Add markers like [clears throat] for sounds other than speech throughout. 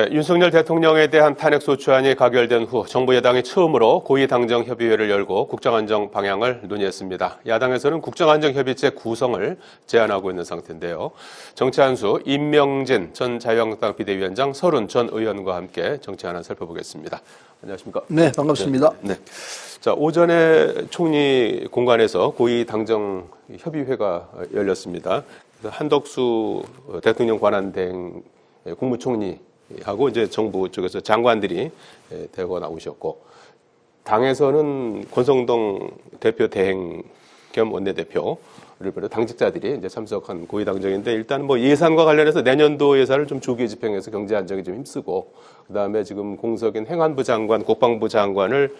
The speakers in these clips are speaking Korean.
네, 윤석열 대통령에 대한 탄핵소추안이 가결된 후 정부 여당이 처음으로 고위당정협의회를 열고 국정안정 방향을 논의했습니다. 야당에서는 국정안정협의체 구성을 제안하고 있는 상태인데요. 정치한수 임명진 전 자유한국당 비대위원장 서른 전 의원과 함께 정치안을 살펴보겠습니다. 안녕하십니까? 네, 반갑습니다. 네. 자, 오전에 총리 공관에서 고위당정협의회가 열렸습니다. 한덕수 대통령 관한대행 국무총리 하고 이제 정부 쪽에서 장관들이 대거 나오셨고 당에서는 권성동 대표 대행 겸 원내대표를 비롯해 당직자들이 이제 참석한 고위당정인데 일단 뭐 예산과 관련해서 내년도 예산을 좀 조기 집행해서 경제 안정에 좀 힘쓰고 그다음에 지금 공석인 행안부 장관, 국방부 장관을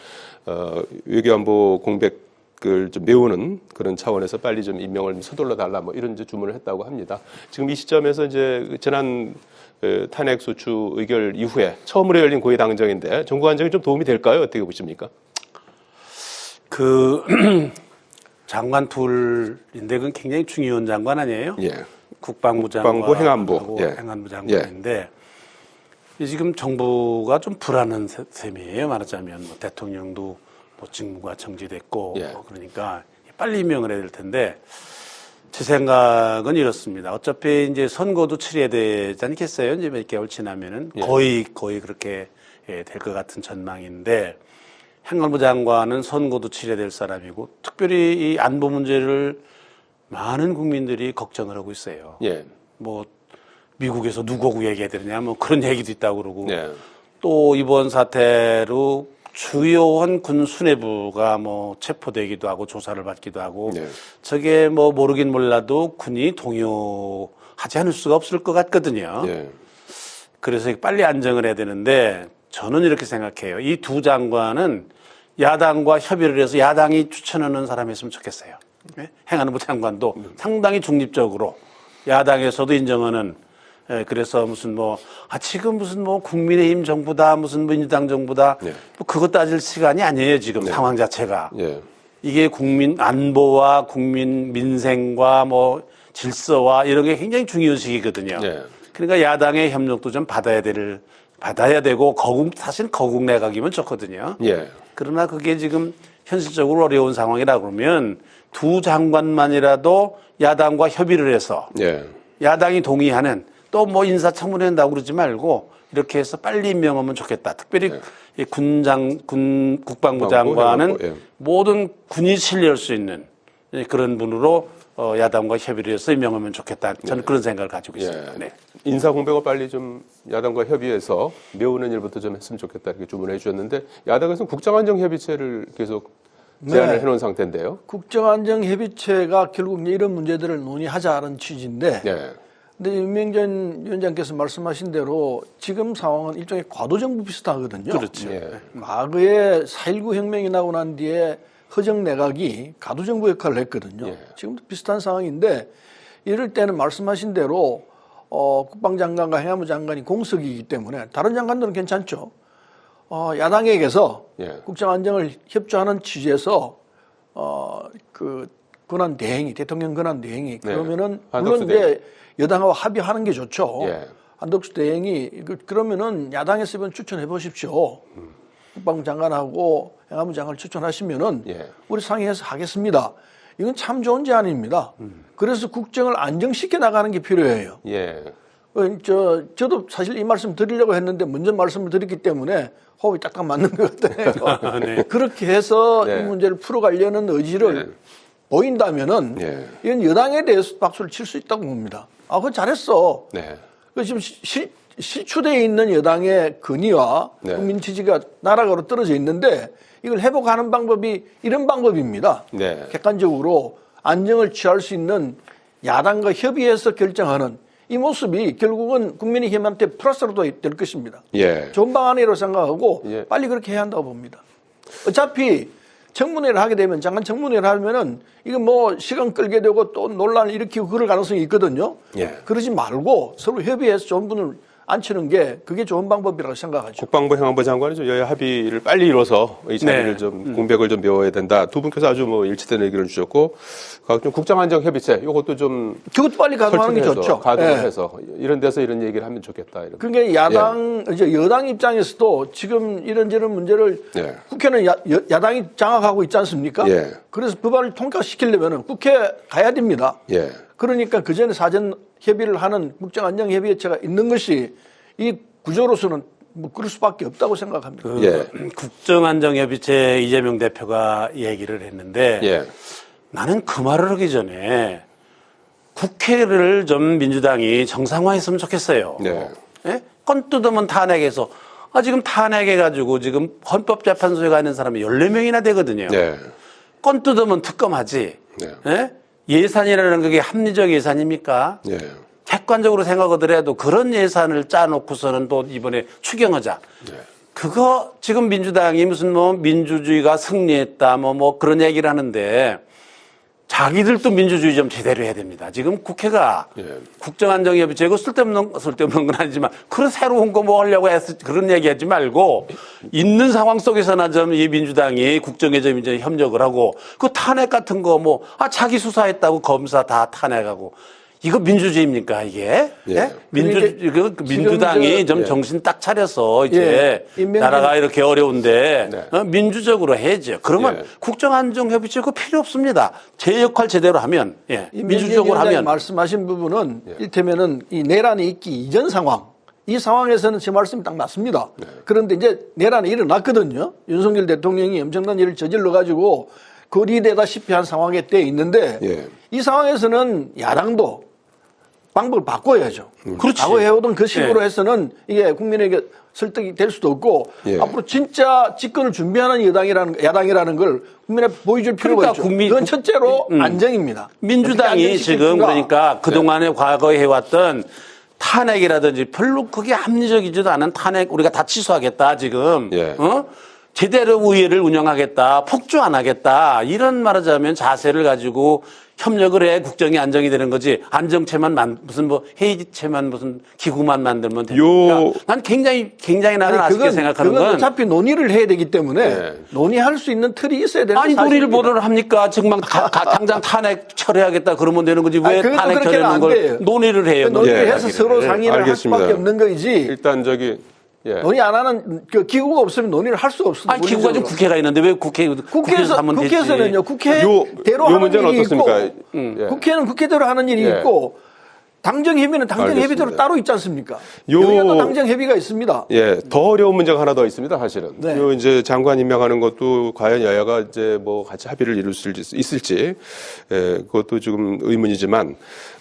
어, 외교안보 공백 을 좀 메우는 그런 차원에서 빨리 좀 임명을 좀 서둘러 달라 뭐 이런 주문을 했다고 합니다. 지금 이 시점에서 이제 지난 그 탄핵 소추 의결 이후에 처음으로 열린 고위 당정인데 정부 안정이 좀 도움이 될까요? 어떻게 보십니까? 그 [clears throat] 장관 둘인데 그건 굉장히 중요한 장관 아니에요? 예. 국방부 장관, 국방부, 행안부. 예. 행안부 장관인데 이 지금 정부가 좀 불안한 세- 셈이에요. 말하자면 뭐 대통령도 뭐 직무가 정지됐고 예. 뭐 그러니까 빨리 임명을 해야 될 텐데 제 생각은 이렇습니다. 어차피 이제 선거도 치러야 되지 않겠어요? 이제 몇 개월 지나면은 예. 거의 거의 그렇게 될것 같은 전망인데 행안부 장관은 선거도 치러야 될 사람이고 특별히 이 안보 문제를 많은 국민들이 걱정을 하고 있어요. 예. 뭐 미국에서 누구하고 얘기해야 되느냐 뭐 그런 얘기도 있다고 그러고 예. 또 이번 사태로 주요한 군 수뇌부가 뭐 체포되기도 하고 조사를 받기도 하고 네. 저게 뭐 모르긴 몰라도 군이 동요하지 않을 수가 없을 것 같거든요. 예. 그래서 빨리 안정을 해야 되는데 저는 이렇게 생각해요. 이 두 장관은 야당과 협의를 해서 야당이 추천하는 사람이었으면 좋겠어요. 예? 행안부 장관도 상당히 중립적으로 야당에서도 인정하는 예, 그래서 무슨 뭐, 아, 지금 무슨 뭐 국민의힘 정부다, 무슨 민주당 정부다, 네. 뭐 그것 따질 시간이 아니에요, 지금 상황 자체가. 예. 이게 국민 안보와 국민 민생과 뭐 질서와 이런 게 굉장히 중요한 시기거든요. 네. 그러니까 야당의 협력도 좀 받아야 될 받아야 되고 거국 사실 거국 내각이면 좋거든요. 예. 그러나 그게 지금 현실적으로 어려운 상황이라 그러면 두 장관만이라도 야당과 협의를 해서 예. 야당이 동의하는 또 뭐 인사청문회 한다고 그러지 말고 이렇게 해서 빨리 임명하면 좋겠다. 특별히 이 군장 군 국방부 장관은 예. 모든 군이 신뢰할 수 있는 예, 그런 분으로 어, 야당과 협의를 해서 임명하면 좋겠다. 저는 그런 생각을 가지고 있습니다. 예. 네. 인사 공백을 빨리 좀 야당과 협의해서 메우는 일부터 좀 했으면 좋겠다 이렇게 주문해 주셨는데 야당에서는 국정안정협의체를 계속 제안을 네. 해놓은 상태인데요. 국정안정협의체가 결국 이런 문제들을 논의하자는 취지인데, 예. 근데 윤명전 위원장께서 말씀하신 대로 지금 상황은 일종의 과도정부 비슷하거든요. 그렇죠. 예. 과거에 4.19 혁명이 나고 난 뒤에 허정 내각이 가두정부 역할을 했거든요. 예. 지금도 비슷한 상황인데 이럴 때는 말씀하신 대로 어, 국방장관과 행안부 장관이 공석이기 때문에 다른 장관들은 괜찮죠. 어, 야당에게서 예. 국정 안정을 협조하는 취지에서 어, 그 권한 대행이 대통령 권한 대행이 네. 그러면은 한덕수 물론 이제 여당하고 합의하는 게 좋죠. 예. 한덕수 대행이 그- 그러면은 야당에서 이번 추천해 보십시오. 국방부 장관하고 행안부 장관을 추천하시면은 예. 우리 상의해서 하겠습니다. 이건 참 좋은 제안입니다. 그래서 국정을 안정시켜 나가는 게 필요해요. 예. 어, 저 저도 사실 이 말씀 드리려고 했는데 먼저 말씀을 드렸기 때문에 호흡이 딱딱 맞는 것 같아요. [laughs] 네. 그렇게 해서 네. 이 문제를 풀어가려는 의지를 보인다면은 네. 이건 여당에 대해서 박수를 칠 수 있다고 봅니다. 아, 그거 잘했어. 네. 그 지금 실, 실추되어 있는 여당의 근위와 네. 국민 지지가 나락으로 떨어져 있는데 이걸 회복하는 방법이 이런 방법입니다. 네. 객관적으로 안정을 취할 수 있는 야당과 협의해서 결정하는 이 모습이 결국은 국민의힘한테 플러스로도 될 것입니다. 예. 좋은 방안이라고 생각하고 예. 빨리 그렇게 해야 한다고 봅니다. 어차피 청문회를 하게 되면 장관 청문회를 하면은 이거 뭐 시간 끌게 되고 또 논란을 일으키고 그럴 가능성이 있거든요. 예. 그러지 말고 서로 협의해서 좋은 분을 앉히는 게 그게 좋은 방법이라고 생각하죠. 국방부 행안부 장관이 좀 여야 합의를 빨리 이뤄서 이 자리를 네. 좀 공백을 좀 메워야 된다. 두 분께서 아주 뭐 일치되는 의견을 주셨고 각종 국정안정 협의체 이것도 좀 그것도 빨리 가동하는 게 좋죠. 가동을 예. 해서 이런 데서 이런 얘기를 하면 좋겠다. 이런. 그게 야당 이제 여당 입장에서도 지금 이런저런 문제를 예. 국회는 야, 당이 장악하고 있지 않습니까? 예. 그래서 법안을 통과시키려면 국회 가야 됩니다. 예. 그러니까 그 전에 사전 협의를 하는 국정안정협의체가 있는 것이 이 구조로서는 뭐 그럴 수밖에 없다고 생각합니다. 그 예. 국정안정협의체 이재명 대표가 얘기를 했는데 예. 나는 그 말을 하기 전에 국회를 좀 민주당이 정상화했으면 좋겠어요. 네. 예? 건 뜯으면 탄핵해서 아 지금 탄핵해가지고 지금 헌법재판소에 가 있는 사람이 14명이나 되거든요. 네. 건 뜯으면 특검하지. 네. 예? 예산이라는 게 합리적 예산입니까? 예. 객관적으로 생각하더라도 그런 예산을 짜놓고서는 또 이번에 추경하자. 그거 지금 민주당이 무슨 뭐 민주주의가 승리했다 뭐 뭐 그런 얘기를 하는데 자기들도 민주주의 좀 제대로 해야 됩니다. 지금 국회가 예. 국정안정협의체 이거 쓸데없는 쓸데없는 건 아니지만 그런 새로운 거 뭐 하려고 해서 그런 얘기 하지 말고 있는 상황 속에서나 좀 이 민주당이 국정에 좀 이제 협력을 하고 그 탄핵 같은 거 뭐 아 자기 수사했다고 검사 다 탄핵하고 이거 민주주의입니까 이게? 예. 예? 민주 근데 그, 민주당이 저- 좀 예. 정신 딱 차려서 이제 예. 나라가 이렇게 어려운데 네. 어, 민주적으로 해야죠. 그러면 예. 국정안정협의체 그 필요 없습니다. 제 역할 제대로 하면 예. 이 민주적으로 하면 말씀하신 부분은 예. 일테면은 이 내란이 있기 이전 상황 이 상황에서는 제 말씀이 딱 맞습니다. 네. 그런데 이제 내란이 일어났거든요. 윤석열 대통령이 엄청난 일을 저질러 가지고 거리되다시피 한 상황에 때 있는데 예. 이 상황에서는 야당도 방법을 바꿔야죠. 그렇지. 과거 해오던 그 식으로 예. 해서는 이게 국민에게 설득이 될 수도 없고 예. 앞으로 진짜 집권을 준비하는 여당이라는 야당이라는 걸 국민에 보여줄 필요가 그러니까 있죠. 국민- 그건 첫째로 음. 안정입니다. 민주당이 지금 그러니까 그동안에 과거에 해왔던 탄핵이라든지 별로 그게 합리적이지도 않은 탄핵 우리가 다 취소하겠다 지금 예. 어? 제대로 의회를 운영하겠다 폭주 안 하겠다 이런 말하자면 자세를 가지고 협력을 해 국정이 안정이 되는 거지 안정체만 만 무슨 뭐 회의체만 무슨 기구만 만들면 되니까 요- 난 굉장히 굉장히 나는 아쉽게 생각하는 그건 건 어차피 논의를 해야 되기 때문에 네. 논의할 수 있는 틀이 있어야 되는 아니 논의를 사실입니다. 뭐를 합니까? 정말 가- 가- 당장 탄핵 철회하겠다 그러면 되는 거지 왜 아니, 탄핵 철회하는 안걸 돼요. 논의를 해요? 논의를 예. 해서 서로 상의를 할 알겠습니다. 수밖에 없는 거지. 일단 저기 예. 논의 안 하는 그 기구가 없으면 논의를 할 수가 없습니다. 아니 기구가 지금 국회가 있는데 왜 국회 국회에서 하면? 국회에서는요. 국회대로 요- 요 하는 문제는 일이 어떻습니까? 있고 음. 예. 국회는 국회대로 하는 일이 예. 있고 당정 협의는 당정 협의대로 알겠습니다. 따로 있지 않습니까? 요- 여기도 당정 협의가 있습니다. 예, 더 어려운 문제가 하나 더 있습니다, 사실은. 네. 요 이제 장관 임명하는 것도 과연 여야가 이제 뭐 같이 합의를 이룰 수 있을지, 예, 그것도 지금 의문이지만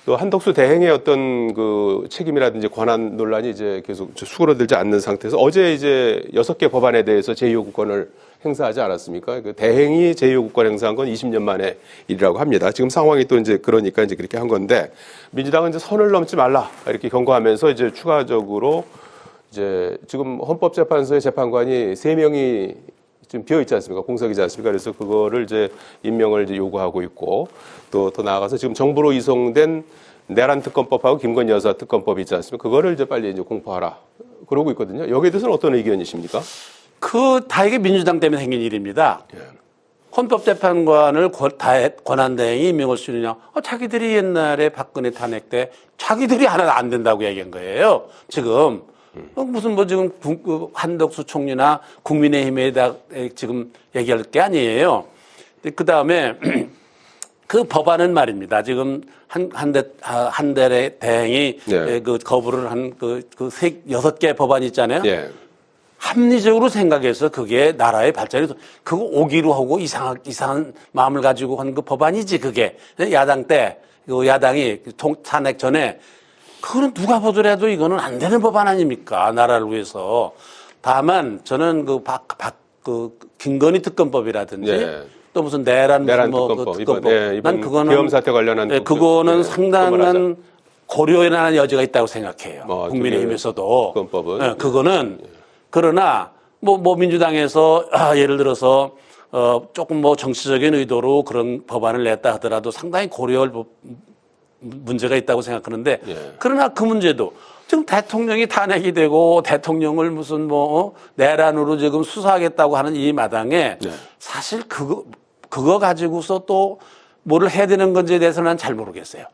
또 한덕수 대행의 어떤 그 책임이라든지 권한 논란이 이제 계속 수그러들지 않는 상태에서 어제 이제 여섯 개 법안에 대해서 제2요구권을 행사하지 않았습니까? 그 대행이 제2요구권 행사한 건 20년 만에 일이라고 합니다. 지금 상황이 또 이제 그러니까 이제 그렇게 한 건데 민주당은 이제 선을 넘지 말라 이렇게 경고하면서 이제 추가적으로 이제 지금 헌법재판소의 재판관이 세 명이 지금 비어 있지 않습니까? 공석이지 않습니까? 그래서 그거를 이제 임명을 이제 요구하고 있고 또 더 나아가서 지금 정부로 이송된 내란 특검법하고 김건희 여사 특검법이 있지 않습니까? 그거를 이제 빨리 이제 공포하라. 그러고 있거든요. 여기에 대해서는 어떤 의견이십니까? 그다 이게 민주당 때문에 생긴 일입니다. 예. 헌법재판관을 권- 다 권한대행이 임명할 수 있느냐? 어, 자기들이 옛날에 박근혜 탄핵 때 자기들이 하나 안 된다고 얘기한 거예요. 지금 어, 무슨 뭐 지금 국- 그 한덕수 총리나 국민의힘에다 지금 얘기할 게 아니에요. 그 다음에 [clears throat] 그 법안은 말입니다. 지금 한, 한 대, 아, 한 대의 대행이 네. 그 거부를 한 그, 그 세, 여섯 개 법안 있잖아요. 예. 합리적으로 생각해서 그게 나라의 발전에 그거 오기로 하고 이상한 이상한 마음을 가지고 한 그 법안이지 그게. 야당 때 그 야당이 통 탄핵 전에 그거는 누가 보더라도 이거는 안 되는 법안 아닙니까? 나라를 위해서. 다만 저는 그박박그 김건희 특검법이라든지 예. 또 무슨 내란 내란 뭐 특검법. 그 특검법. 예, 이번 난 그거는 계엄 사태 관련한 예, 그- 그거는 예, 상당한 고려에 관한 여지가 있다고 생각해요. 뭐, 국민의힘에서도. 특검법은. 예, 그거는 그러나 뭐, 뭐 민주당에서 아, 예를 들어서 어, 조금 뭐 정치적인 의도로 그런 법안을 냈다 하더라도 상당히 고려할 부- 문제가 있다고 생각하는데 예. 그러나 그 문제도 지금 대통령이 탄핵이 되고 대통령을 무슨 뭐 어? 내란으로 지금 수사하겠다고 하는 이 마당에 네. 사실 그거 그거 가지고서 또 뭐를 해야 되는 건지에 대해서는 난잘 모르겠어요.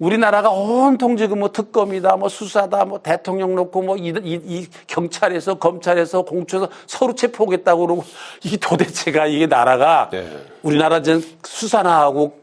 우리나라가 온통 지금 뭐 특검이다, 뭐 수사다, 뭐 대통령 놓고 뭐 이, 이, 이 경찰에서 검찰에서 공처에서 서로 체포하겠다고 그러고 이게 도대체가 이게 나라가 네. 우리나라 전 수사나 하고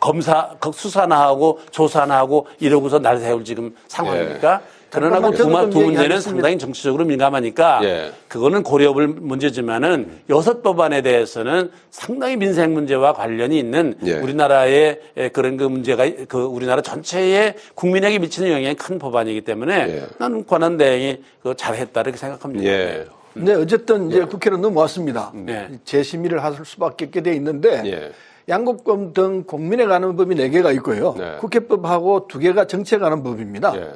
검사 그 수사나 하고 조사나 하고 이러고서 날 세울 지금 상황입니까? 그러나 그 두, 마- 두 문제는 얘기하겠습니다. 상당히 정치적으로 민감하니까 예. 그거는 고려볼 문제지만은 여섯 법안에 대해서는 상당히 민생 문제와 관련이 있는 예. 우리나라의 에, 그런 그 문제가 그 우리나라 전체의 국민에게 미치는 영향이 큰 법안이기 때문에 예. 나는 권한 대행이 그 잘했다 이렇게 생각합니다. 예. 네, 어쨌든 이제 국회로 넘어왔습니다. 네. 재심의를 할 수밖에 없게 돼 있는데 예. 양국법 등 공민에 관한 법이 네개가 있고요. 네. 국회법하고 두 개가 정치에 관한 법입니다. 예.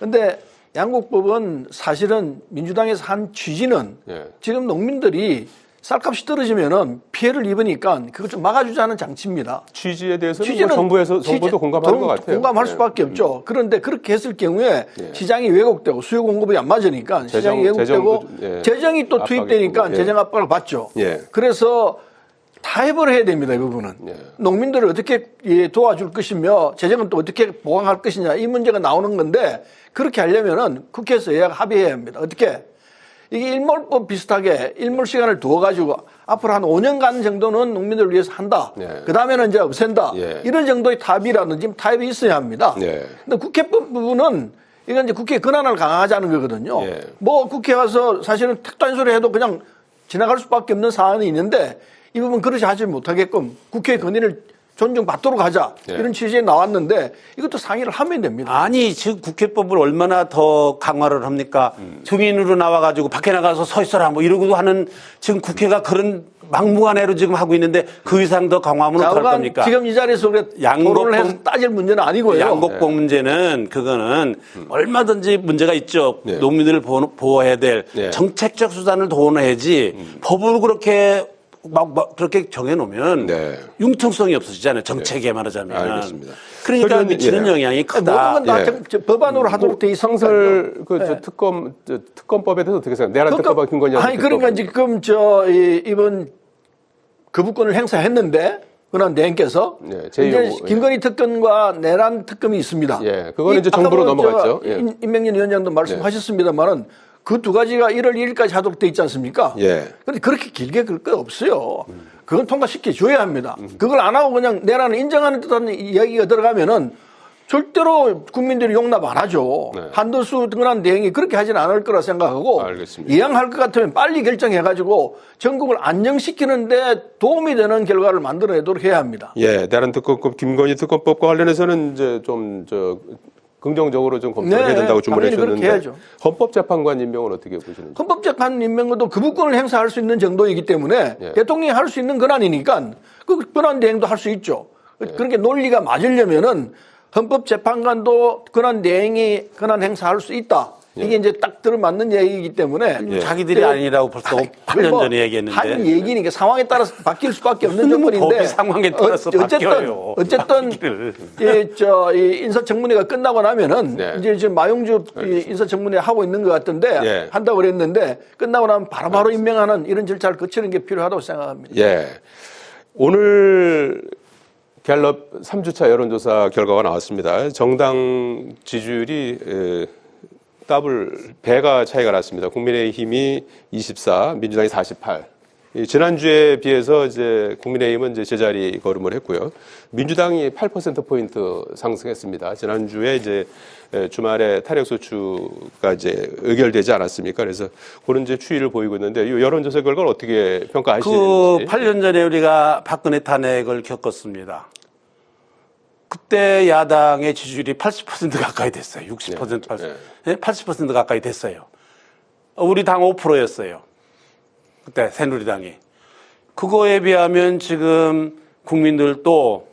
근데 양국법은 사실은 민주당에서 한 취지는 예. 지금 농민들이 쌀값이 떨어지면은 피해를 입으니까 그걸 좀 막아주자는 장치입니다. 취지에 대해서는 뭐 정부에서 정부도 공감하는 동- 것 같아요. 공감할 예. 수밖에 없죠. 그런데 그렇게 했을 경우에 예. 시장이 왜곡되고 수요 공급이 안 맞으니까 시장이 재정- 왜곡되고 재정도 좀, 예. 재정이 또 투입되니까 예. 재정 압박을 받죠. 예. 그래서 타협을 해야 됩니다. 이 부분은 예. 농민들을 어떻게 예, 도와줄 것이며 재정은 또 어떻게 보강할 것이냐 이 문제가 나오는 건데 그렇게 하려면은 국회에서 여야가 합의해야 합니다. 어떻게 이게 일몰법 비슷하게 일몰 시간을 두어 가지고 앞으로 한 5년간 정도는 농민들을 위해서 한다. 예. 그 다음에는 이제 없앤다. 예. 이런 정도의 타협이라든지 타협이 있어야 합니다. 예. 근데 국회법 부분은 이건 이제 국회 권한을 강화하자는 거거든요. 예. 뭐 국회 가서 사실은 택단 소리 해도 그냥 지나갈 수밖에 없는 사안이 있는데 이 부분 그렇게 하지 못하게끔 국회 권위를 존중받도록 하자 예. 이런 취지에 나왔는데 이것도 상의를 하면 됩니다. 아니 지금 국회법을 얼마나 더 강화를 합니까? 증인으로 나와가지고 밖에 나가서 서 있어라 뭐 이러고도 하는 지금 국회가 그런 막무가내로 지금 하고 있는데 그 이상 더 강화하면 어떡할 겁니까? 지금 이 자리에서 우리가 양곡 해서 법- 따질 문제는 아니고요. 양곡법 문제는 그거는 얼마든지 문제가 있죠. 네. 농민들을 보호- 보호해야 될 네. 정책적 수단을 도원해야지 법을 그렇게 막, 막 그렇게 정해놓으면 네. 융통성이 없어지잖아요. 정책에 말하자면. 알겠습니다. 그러니까 미치는 예. 영향이 모든 크다. 건다 예. 법안으로 하도록 돼 있습니다. 상설 그저 네. 특검 저 특검법에 대해서 어떻게 생각해요? 내란 특검과 김건희 아니 그러니까 지금 저 이, 이번 거부권을 행사했는데 그런 대행께서 네, 이제 제2 김건희 특검과 내란 특검이 있습니다. 예, 그거는 이- 이제 정부로 뭐 넘어갔죠. 저 예. 임- 임명진 위원장도 말씀하셨습니다만은 그 두 가지가 1월 1일까지 하도록 돼 있지 않습니까? 예. 그런데 그렇게 길게 그럴 거 없어요. 그건 통과시켜 줘야 합니다. 음. 그걸 안 하고 그냥 내란을 인정하는 듯한 이야기가 들어가면은 절대로 국민들이 용납 안 하죠. 네. 한도수 등한 대행이 그렇게 하지는 않을 거라 생각하고 알겠습니다. 이왕할 것 같으면 빨리 결정해가지고 전국을 안정시키는데 도움이 되는 결과를 만들어내도록 해야 합니다. 예, 내란 특검법 김건희 특검법과 관련해서는 이제 좀 저 긍정적으로 좀 검토해야 네, 된다고 주문해 주셨는데. 헌법재판관 임명은 어떻게 보시는지? 헌법재판 임명도 거부권을 행사할 수 있는 정도이기 때문에 예. 대통령이 할 수 있는 권한이니까 그 권한 대행도 할 수 있죠. 예. 그렇게 논리가 맞으려면은 헌법재판관도 권한 대행이 권한 행사할 수 있다. 이게 이제 딱 들어맞는 얘기이기 때문에 예. 자기들이 아니라고 벌써 8년 뭐 전에 얘기했는데. 한 얘기니까 상황에 따라서 바뀔 수밖에 없는 뭐 정권인데 법이 상황에 따라서 어, 어쨌든 바뀌어요. 어쨌든 바뀌기를. 이, 저, 이 인사청문회가 끝나고 나면은 네. 이제 지금 마용주 이 인사청문회 하고 있는 것 같은데 예. 한다고 그랬는데 끝나고 나면 바로바로 임명하는 이런 절차를 거치는 게 필요하다고 생각합니다. 예. 오늘 갤럽 3주차 여론조사 결과가 나왔습니다. 정당 지지율이 에, 더블 배가 차이가 났습니다. 국민의힘이 24, 민주당이 48. 이 지난주에 비해서 이제 국민의힘은 이제 제자리 걸음을 했고요. 민주당이 8% 포인트 상승했습니다. 지난주에 이제 에, 주말에 탄핵 소추가 이제 의결되지 않았습니까? 그래서 그런 이제 추이를 보이고 있는데 이 여론조사 결과를 어떻게 그 평가하시는지? 8년 전에 우리가 박근혜 탄핵을 겪었습니다. 그때 야당의 지지율이 80% 가까이 됐어요. 60% 80, 네. 예, 80% 가까이 됐어요. 어, 우리 당 5%였어요. 그때 새누리당이. 그거에 비하면 지금 국민들도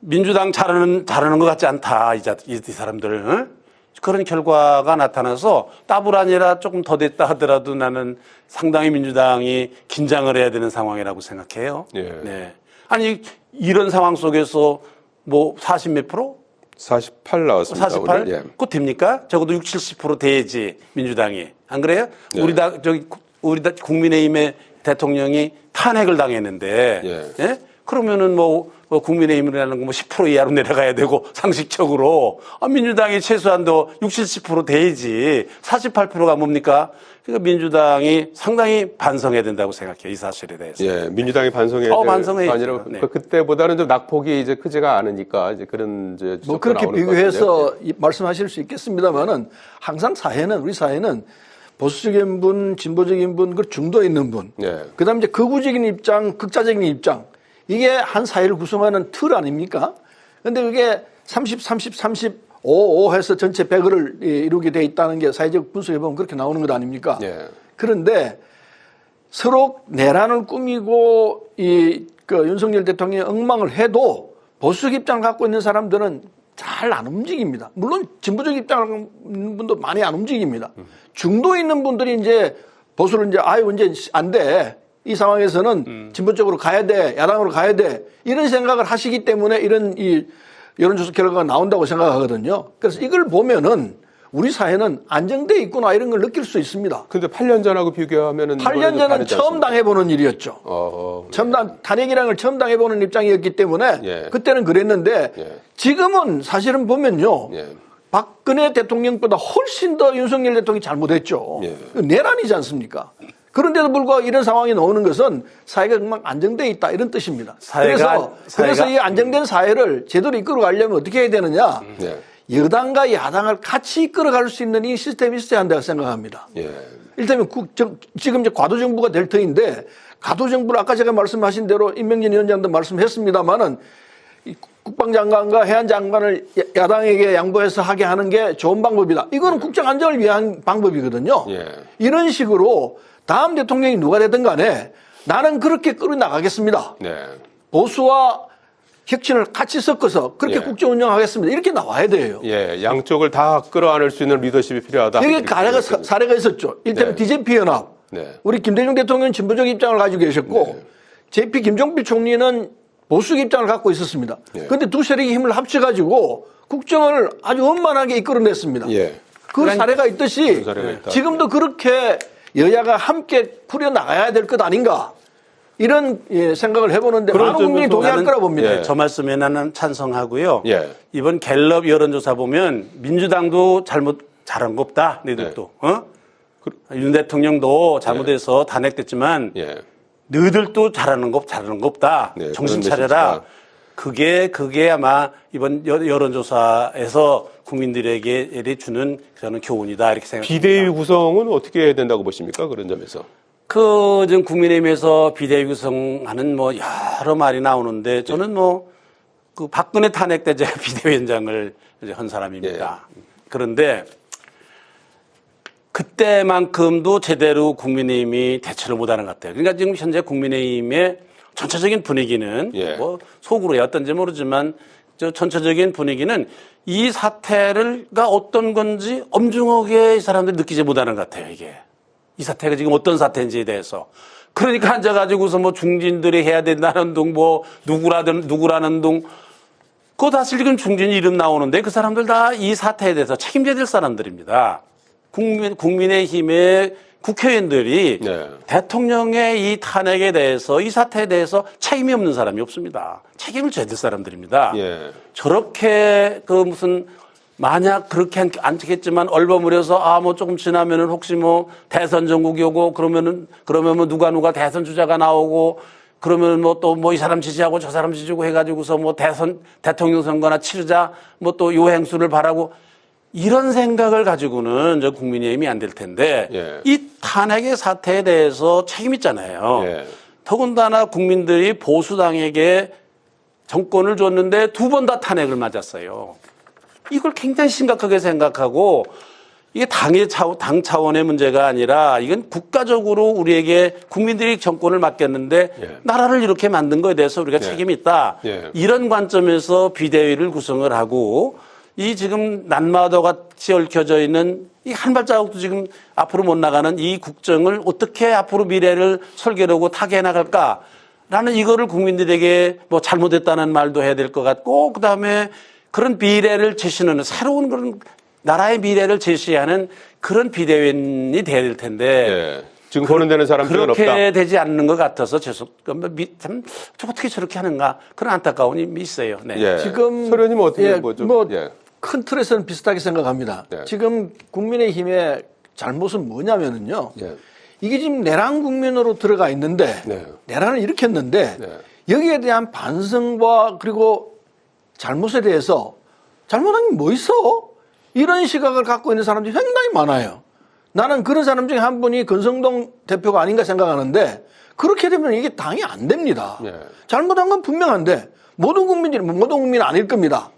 민주당 잘하는 잘하는 것 같지 않다 이, 자, 이, 이 사람들 어? 그런 결과가 나타나서 따블 아니라 조금 더 됐다 하더라도 나는 상당히 민주당이 긴장을 해야 되는 상황이라고 생각해요. 예. 네. 아니 이런 상황 속에서 뭐 40 몇 프로 48 나왔습니다. 48? 오늘. 예. 그거 됩니까? 적어도 6, 70% 돼야지 민주당이. 안 그래요? 네. 우리 당 저기 구- 우리 당 국민의힘의 대통령이 탄핵을 당했는데 예. 예? 그러면은 뭐, 뭐 국민의힘이라는 거 뭐 10% 이하로 내려가야 되고 상식적으로 아, 민주당이 최소한도 60, 70% 돼야지 48%가 뭡니까? 그러니까 민주당이 상당히 반성해야 된다고 생각해요. 이 사실에 대해서. 예, 민주당이 반성해야 어, 될 반성해야죠. 아니라 네. 그 그때보다는 좀 낙폭이 이제 크지가 않으니까 이제 그런 이제 뭐 그렇게 비교해서 이- 말씀하실 수 있겠습니다만은 항상 사회는 우리 사회는 보수적인 분, 진보적인 분, 그 중도 있는 분, 네. 그다음 이제 극우적인 입장, 극자적인 입장 이게 한 사회를 구성하는 틀 아닙니까? 근데 그게 30, 30, 30, 5, 5 해서 전체 100을 이루게 돼 있다는 게 사회적 분석해 보면 그렇게 나오는 것 아닙니까? 예. 그런데 서로 내란을 꾸미고 이 그 윤석열 대통령이 엉망을 해도 보수적 입장을 갖고 있는 사람들은 잘 안 움직입니다. 물론 진보적 입장을 있는 분도 많이 안 움직입니다. 중도에 있는 분들이 이제 보수를 이제 아유 이제 안 돼. 이 상황에서는 진보 쪽으로 가야 돼. 야당으로 가야 돼. 이런 생각을 하시기 때문에 이런 이 여론조사 결과가 나온다고 생각하거든요. 그래서 이걸 보면은 우리 사회는 안정돼 있구나 이런 걸 느낄 수 있습니다. 근데 8년 전하고 비교하면은 8년 이번에도 전은 처음? 당해보는 일이었죠. 어, 처음 당, 탄핵이라는 걸 처음 당해보는 입장이었기 때문에 예. 그때는 그랬는데 예. 지금은 사실은 보면요. 예. 박근혜 대통령보다 훨씬 더 윤석열 대통령이 잘못했죠. 예. 내란이지 않습니까? 그런데도 불구하고 이런 상황이 나오는 것은 사회가 정말 안정돼 있다 이런 뜻입니다. 사회가- 그래서 그래서 사회가- 이 안정된 사회를 제대로 이끌어 가려면 어떻게 해야 되느냐? 예. 여당과 야당을 같이 이끌어 갈 수 있는 이 시스템이 있어야 한다고 생각합니다. 예. 일테면 지금 이제 과도 정부가 될 터인데 과도 정부를 아까 제가 말씀하신 대로 임명진 위원장도 말씀했습니다만은 이 국방장관과 해안장관을 야- 야당에게 양보해서 하게 하는 게 좋은 방법이다. 이거는 국정 안정을 위한 방법이거든요. 예. 이런 식으로 다음 대통령이 누가 되든 간에 나는 그렇게 끌어 나가겠습니다. 네. 보수와 혁신을 같이 섞어서 그렇게 예. 국정 운영하겠습니다. 이렇게 나와야 돼요. 예. 양쪽을 다 끌어안을 수 있는 리더십이 필요하다. 여기 이렇게 사례가, 생각합니다. 사례가 있었죠. 일테면 네. DJP 연합. 네. 우리 김대중 대통령은 진보적 입장을 가지고 계셨고 JP 김종필 총리는 보수 입장을 갖고 있었습니다. 네. 그런데 두 세력이 힘을 합쳐가지고 국정을 아주 원만하게 이끌어냈습니다. 예. 그 사례가 있듯이 그 사례가. 지금도 그렇게 여야가 함께 풀어 나가야 될 것 아닌가 이런 예, 생각을 해보는데 그런 많은 국민이 동의할 거라 봅니다. 예. 저 말씀에 나는 찬성하고요. 예. 이번 갤럽 여론조사 보면 민주당도 잘못 잘한 거 없다. 너희들도. 네. 어? 윤 대통령도 잘못해서 탄핵됐지만 예. 너희들도 잘하는 거 잘하는 거 없다. 네, 정신 차려라. 그게 그게 아마 이번 여- 여론조사에서 국민들에게 주는 저는 교훈이다 이렇게 생각합니다. 비대위 구성은 어떻게 해야 된다고 보십니까? 그런 점에서. 그 지금 국민의힘에서 비대위 구성하는 뭐 여러 말이 나오는데 저는 뭐 그 박근혜 탄핵 때 제가 [laughs] 비대위원장을 이제 한 사람입니다. 그런데 그때만큼도 제대로 국민의힘이 대처를 못하는 것 같아요. 그러니까 지금 현재 국민의힘의 전체적인 분위기는 예. 뭐 속으로 어떤지 모르지만 저 전체적인 분위기는 이 사태를가 어떤 건지 엄중하게 이 사람들이 느끼지 못하는 것 같아요. 이게 이 사태가 지금 어떤 사태인지에 대해서. 그러니까 앉아가지고서 뭐 중진들이 해야 된다는 둥, 뭐 누구라든 누구라는 둥. 그거 다 지금 중진 이름 나오는데 그 사람들 다 이 사태에 대해서 책임져야 될 사람들입니다. 국민, 국민의힘의 국회의원들이 네. 대통령의 이 탄핵에 대해서 이 사태에 대해서 책임이 없는 사람이 없습니다. 책임을 져야 될 사람들입니다. 예. 저렇게 그 무슨 만약 그렇게 안- 안 찍겠지만 얼버무려서 아 뭐 조금 지나면은 혹시 뭐 대선 전국이 오고 그러면은 그러면 뭐 누가 누가 대선 주자가 나오고 그러면 뭐 또 뭐 이 사람 지지하고 저 사람 지지고 해가지고서 뭐 대선 대통령 선거나 치르자 뭐 또 요 행수를 바라고 이런 생각을 가지고는 저 국민의힘이 안 될 텐데 예. 이 탄핵의 사태에 대해서 책임 있잖아요. 예. 더군다나 국민들이 보수당에게 정권을 줬는데 두 번 다 탄핵을 맞았어요. 이걸 굉장히 심각하게 생각하고 이게 당의 차, 당 차원의 문제가 아니라 이건 국가적으로 우리에게 국민들이 정권을 맡겼는데 예. 나라를 이렇게 만든 거에 대해서 우리가 예. 책임이 있다. 예. 이런 관점에서 비대위를 구성을 하고 이 지금 난마도 같이 얽혀져 있는 이 한 발자국도 지금 앞으로 못 나가는 이 국정을 어떻게 앞으로 미래를 설계하고 타개해 나갈까? 라는 이거를 국민들에게 뭐 잘못했다는 말도 해야 될 것 같고 그 다음에 그런 미래를 제시하는 새로운 그런 나라의 미래를 제시하는 그런 비대위원이 돼야 될 텐데 예. 지금 거론되는 사람 중에 그렇게 없다. 되지 않는 것 같아서 죄송 미- 참 어떻게 저렇게 하는가 그런 안타까움이 있어요. 네. 예. 지금 소련님 어떻게 예, 뭐 좀, 뭐 예. 큰 틀에서는 비슷하게 생각합니다. 네. 지금 국민의힘의 잘못은 뭐냐면은요. 예. 이게 지금 내란 국면으로 들어가 있는데 네. 내란을 일으켰는데 네. 여기에 대한 반성과 그리고 잘못에 대해서 잘못한 게 뭐 있어? 이런 시각을 갖고 있는 사람들이 상당히 많아요. 나는 그런 사람 중에 한 분이 권성동 대표가 아닌가 생각하는데 그렇게 되면 이게 당이 안 됩니다. 예. 잘못한 건 분명한데 모든 국민들이 모든 국민은 아닐 겁니다.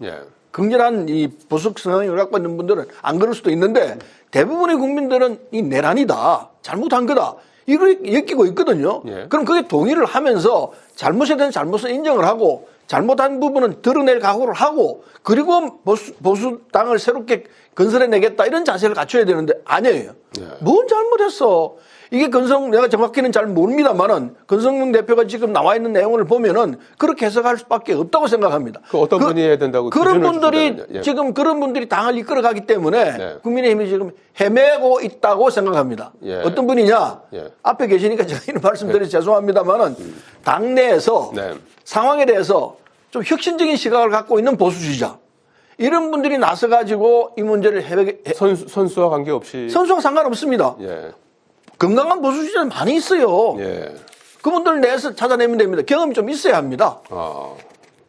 예. 긍정한 이 보수 성향을 갖고 있는 분들은 안 그럴 수도 있는데 대부분의 국민들은 이 내란이다. 잘못한 거다. 이걸 엮이고 있거든요. 예. 그럼 그게 동의를 하면서 잘못에 대한 잘못을 인정을 하고 잘못한 부분은 드러낼 각오를 하고 그리고 보수, 보수 당을 새롭게 건설해 내겠다 이런 자세를 갖춰야 되는데 아니에요. 예. 뭔 잘못했어? 이게 건성 내가 정확히는 잘 모릅니다만은 건성용 대표가 지금 나와 있는 내용을 보면은 그렇게 해석할 수밖에 없다고 생각합니다. 그 어떤 분이 해야 된다고 그런 분들이? 예. 지금 그런 분들이 당을 이끌어가기 때문에 네. 국민의힘이 지금 헤매고 있다고 생각합니다. 예. 어떤 분이냐? 예. 앞에 계시니까 제가 이런 말씀드려서 죄송합니다만은 당내에서 네. 상황에 대해서 좀 혁신적인 시각을 갖고 있는 보수주의자 이런 분들이 나서 가지고 이 문제를 해결, 해- 선수, 선수와 관계없이 선수와 상관없습니다. 예. 건강한 보수주의자는 많이 있어요. 예. 그분들 내에서 찾아내면 됩니다. 경험이 좀 있어야 합니다. 아.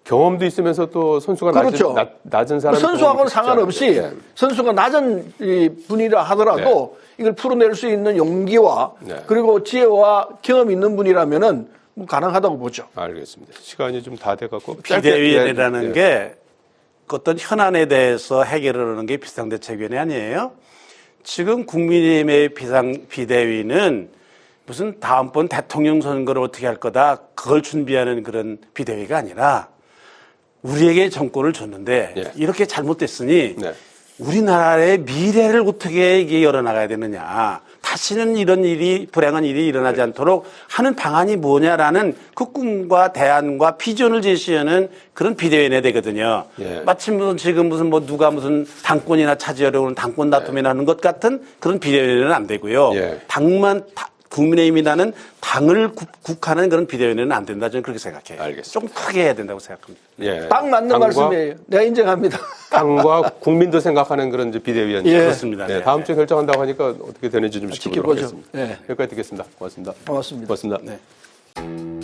경험도 있으면서 또 선수가 그렇죠. 낮은, 낮, 은 사람 선수하고는 상관없이 예. 선수가 낮은 이 분이라 하더라도 이걸 풀어낼 수 있는 용기와 네. 그리고 지혜와 경험이 있는 분이라면은 뭐 가능하다고 보죠. 알겠습니다. 시간이 좀 다 돼갖고 비대위원회라는 짧게- 예. 게 어떤 현안에 대해서 해결을 하는 게 비상대책위원회 아니에요? 지금 국민의힘의 비상 비대위는 무슨 다음번 대통령 선거를 어떻게 할 거다 그걸 준비하는 그런 비대위가 아니라 우리에게 정권을 줬는데 예. 이렇게 잘못됐으니 네. 우리나라의 미래를 어떻게 이게 열어나가야 되느냐. 다시는 이런 일이, 불행한 일이 일어나지 네. 않도록 하는 방안이 뭐냐라는 그 꿈과 대안과 비전을 제시하는 그런 비대위원회 되거든요. 예. 마침 무슨 지금 무슨 뭐 누가 무슨 당권이나 차지하려고 하는 당권 다툼이나 하는 것 같은 그런 비대위원회는 안 되고요. 예. 당만, 다- 국민의힘이라는 당을 국- 국하는 그런 비대위원회는 안 된다. 저는 그렇게 생각해요. 알겠습니다. 좀 크게 해야 된다고 생각합니다. 예. 딱 맞는 당과- 말씀이에요. 내가 인정합니다. 당과 국민도 생각하는 그런 이제 비대위원. 예. 그렇습니다. 네, 네. 다음 주에 결정한다고 하니까 어떻게 되는지 좀 지켜보도록 지켜보죠. 하겠습니다. 예. 여기까지 듣겠습니다. 고맙습니다. 고맙습니다. 고맙습니다. 네.